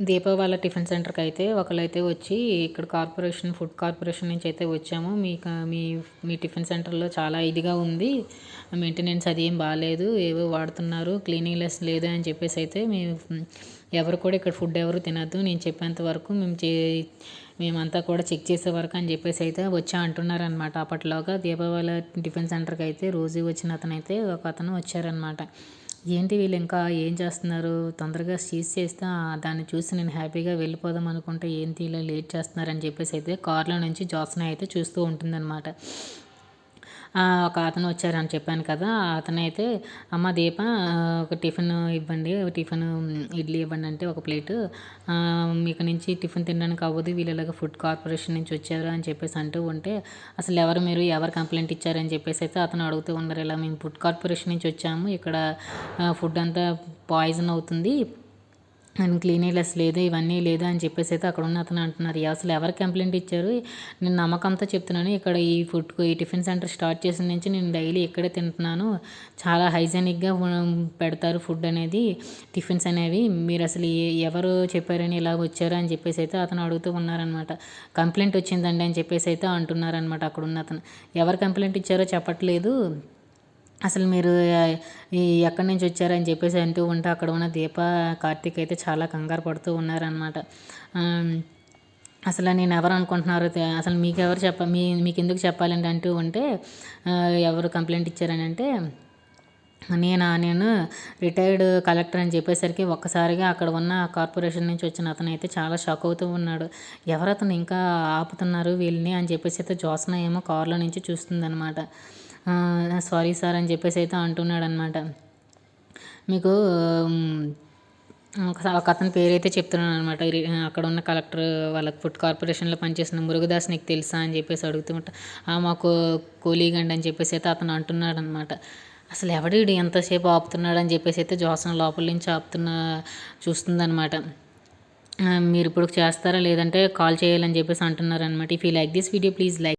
దీప వాళ్ళ టిఫిన్ సెంటర్కి అయితే ఒకళ్ళైతే వచ్చి ఇక్కడ కార్పొరేషన్ ఫుడ్ కార్పొరేషన్ నుంచి అయితే వచ్చాము. మీకు మీ మీ టిఫిన్ సెంటర్లో చాలా ఇదిగా ఉంది. మెయింటెనెన్స్ అది ఏం బాగాలేదు ఏవో వాడుతున్నారు. క్లీనింగ్లెస్ లేదు అని చెప్పేసి అయితే మేము ఎవరు కూడా ఇక్కడ ఫుడ్ ఎవరు తినద్దు. నేను చెప్పేంత వరకు మేము చే మేమంతా కూడా చెక్ చేసే వరకు అని చెప్పేసి అయితే వచ్చా అంటున్నారనమాట అప్పట్లోగా దీపావళి టిఫిన్ సెంటర్కి అయితే రోజు వచ్చిన అతను అయితే ఒక అతను వచ్చారనమాట ఏంటి వీళ్ళు ఇంకా ఏం చేస్తున్నారు? తొందరగా సీజ్ చేస్తే దాన్ని చూసి నేను హ్యాపీగా వెళ్ళిపోదాం అనుకుంటే ఏంటి ఇలా లేట్ చేస్తున్నారని చెప్పేసి అయితే కార్లో నుంచి జోత్స్న అయితే చూస్తూ ఉంటుందన్నమాట. ఒక అతను వచ్చారని చెప్పాను కదా అతనైతే అమ్మ దీప ఒక టిఫిన్ ఇవ్వండి టిఫిన్ ఇడ్లీ ఇవ్వండి అంటే ఒక ప్లేట్. మీకు నుంచి టిఫిన్ తినడానికి అవ్వదు వీళ్ళు ఇలాగ ఫుడ్ కార్పొరేషన్ నుంచి వచ్చారు అని చెప్పేసి అంటూ ఉంటే అసలు ఎవరు మీరు ఎవరు కంప్లైంట్ ఇచ్చారని చెప్పేసి అయితే అతను అడుగుతూ ఉన్నారు. ఇలా మేము ఫుడ్ కార్పొరేషన్ నుంచి వచ్చాము ఇక్కడ ఫుడ్ అంతా పాయిజన్ అవుతుంది అండ్ క్లీనర్లెస్ లేదు ఇవన్నీ లేదు అని చెప్పేసి అయితే అక్కడ ఉన్న అతను అంటున్నారు. అసలు ఎవరు కంప్లైంట్ ఇచ్చారు? నేను నమ్మకంతో చెప్తున్నాను. ఇక్కడ ఈ ఫుడ్ ఈ టిఫిన్ సెంటర్ స్టార్ట్ చేసిన నుంచి నేను డైలీ ఇక్కడే తింటున్నాను. చాలా హైజెనిక్గా పెడతారు ఫుడ్ అనేది టిఫిన్స్ అనేవి. మీరు అసలు ఎవరు చెప్పారని ఇలా వచ్చారు అని చెప్పేసి అయితే అతను అడుగుతూ ఉన్నారనమాట కంప్లైంట్ వచ్చిందండి అని చెప్పేసి అయితే అంటున్నారనమాట అక్కడ ఉన్న అతను. ఎవరు కంప్లైంట్ ఇచ్చారో చెప్పట్లేదు. అసలు మీరు ఎక్కడి నుంచి వచ్చారని చెప్పేసి అంటూ ఉంటే అక్కడ ఉన్న దీప కార్తీక్ అయితే చాలా కంగారు పడుతూ ఉన్నారనమాట అసలు నేను ఎవరు అనుకుంటున్నారు అసలు మీకు ఎవరు చెప్ప మీ మీకు ఎందుకు చెప్పాలండి అంటూ ఉంటే ఎవరు కంప్లైంట్ ఇచ్చారని అంటే నేను నేను రిటైర్డ్ కలెక్టర్ అని చెప్పేసరికి ఒక్కసారిగా అక్కడ ఉన్న కార్పొరేషన్ నుంచి వచ్చిన అతను అయితే చాలా షాక్ అవుతూ ఉన్నాడు. ఎవరు అతను ఇంకా ఆపుతున్నారు వీళ్ళని అని చెప్పేసి అయితే జోస్న ఏమో కారులో నుంచి చూస్తుందనమాట సారీ సార్ అని చెప్పేసి అయితే అంటున్నాడు అనమాట మీకు ఒక అతని పేరైతే చెప్తున్నాను అనమాట అక్కడ ఉన్న కలెక్టర్ వాళ్ళకి ఫుడ్ కార్పొరేషన్లో పనిచేసిన మురుగదాస్ నీకు తెలుసా అని చెప్పేసి అడుగుతుంట మాకు కూలీగండి అని చెప్పేసి అయితే అతను అంటున్నాడు అనమాట అసలు ఎవడీడు ఎంతసేపు ఆపుతున్నాడు అని చెప్పేసి అయితే జోసన్ లోపల నుంచి ఆపుతున్న చూస్తుందనమాట మీరు ఇప్పుడు చేస్తారా లేదంటే కాల్ చేయాలని చెప్పేసి అంటున్నారు అనమాట if you like this video please like